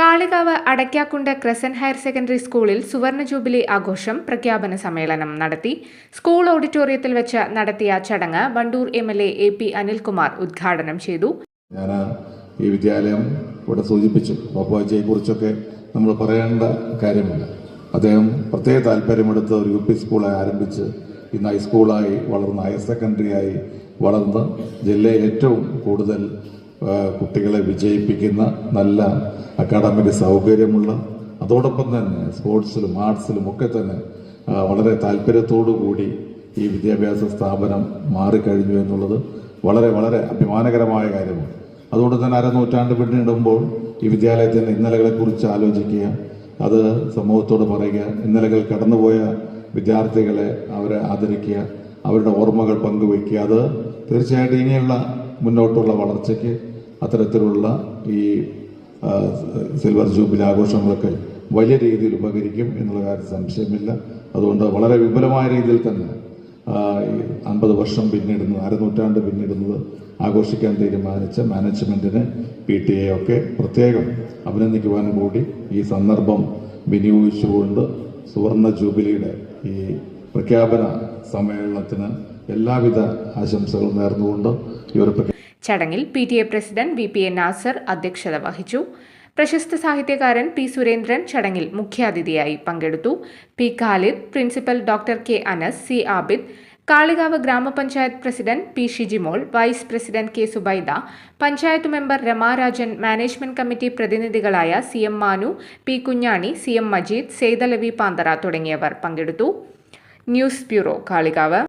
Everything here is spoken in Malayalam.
Kalikavu Adakkakundu Crescent higher secondary സ്കൂളിൽ സുവർണ ജൂബിലി ആഘോഷം പ്രഖ്യാപന സമ്മേളനം നടത്തി. സ്കൂൾ ഓഡിറ്റോറിയത്തിൽ വെച്ച് നടത്തിയ ചടങ്ങ് Wandoor M L A P Anilkumar ഉദ്ഘാടനം ചെയ്തു. ഞാൻ ഈ വിദ്യാലയം ഇവിടെ സൂചിപ്പിച്ചു. പപ്പാജിയെ കുറിച്ചൊക്കെ നമ്മൾ പറയേണ്ട കാര്യമില്ല. അദ്ദേഹം പ്രത്യേക താല്പര്യമെടുത്ത് ഒരു യു പി സ്കൂളായി ആരംഭിച്ച് ഇന്ന് ഹൈസ്കൂളായി വളർന്ന് ഹയർ സെക്കൻഡറിയായി വളർന്ന് ജില്ലയിൽ ഏറ്റവും കൂടുതൽ കുട്ടികളെ വിജയിപ്പിക്കുന്ന നല്ല അക്കാഡമിക് സൗകര്യമുള്ള അതോടൊപ്പം തന്നെ സ്പോർട്സിലും ആർട്സിലും ഒക്കെ തന്നെ വളരെ താല്പര്യത്തോടു കൂടി ഈ വിദ്യാഭ്യാസ സ്ഥാപനം മാറിക്കഴിഞ്ഞു എന്നുള്ളത് വളരെ വളരെ അഭിമാനകരമായ കാര്യമാണ്. അതുകൊണ്ട് തന്നെ അരനൂറ്റാണ്ട് പിന്നിടുമ്പോൾ ഈ വിദ്യാലയത്തിന്റെ ഇന്നലകളെക്കുറിച്ച് ആലോചിക്കുക അത് സമൂഹത്തോട് പറയുക ഇന്നലകൾ കടന്നുപോയ വിദ്യാർത്ഥികളെ അവരെ ആദരിക്കുക അവരുടെ ഓർമ്മകൾ പങ്കുവയ്ക്കുക. അത് തീർച്ചയായിട്ടും ഇനിയുള്ള മുന്നോട്ടുള്ള വളർച്ചയ്ക്ക് അത്തരത്തിലുള്ള ഈ സിൽവർ ജൂബിലി ആഘോഷങ്ങളൊക്കെ വലിയ രീതിയിൽ ഉപകരിക്കും എന്നുള്ള കാര്യത്തിൽ സംശയമില്ല. അതുകൊണ്ട് വളരെ വിപുലമായ രീതിയിൽ തന്നെ അമ്പത് വർഷം പിന്നിടുന്നത് അരനൂറ്റാണ്ട് പിന്നിടുന്നത് ആഘോഷിക്കാൻ തീരുമാനിച്ച മാനേജ്മെന്റിന് പി ടി എ ഒക്കെ പ്രത്യേകം അഭിനന്ദിക്കുവാൻ കൂടി ഈ സന്ദർഭം വിനിയോഗിച്ചുകൊണ്ട് സുവർണ ജൂബിലിയുടെ ഈ പ്രഖ്യാപന സമ്മേളനത്തിന് എല്ലാവിധ ആശംസകളും നേർന്നുകൊണ്ട് ഈ ഒരു ചടങ്ങിൽ P T A president V P A Nasar അധ്യക്ഷത വഹിച്ചു. പ്രശസ്ത സാഹിത്യകാരൻ പി സുരേന്ദ്രൻ ചടങ്ങിൽ മുഖ്യാതിഥിയായി പങ്കെടുത്തു. P Khalid principal doctor K Anas C Abid Kalikavu ഗ്രാമപഞ്ചായത്ത് president P Shijimol vice president K Subaida panchayat member Ramarajan management committee പ്രതിനിധികളായ C M Manu P Kunhani C M Majeed Seythalavi Panthara തുടങ്ങിയവർ പങ്കെടുത്തു. News bureau Kalikavu.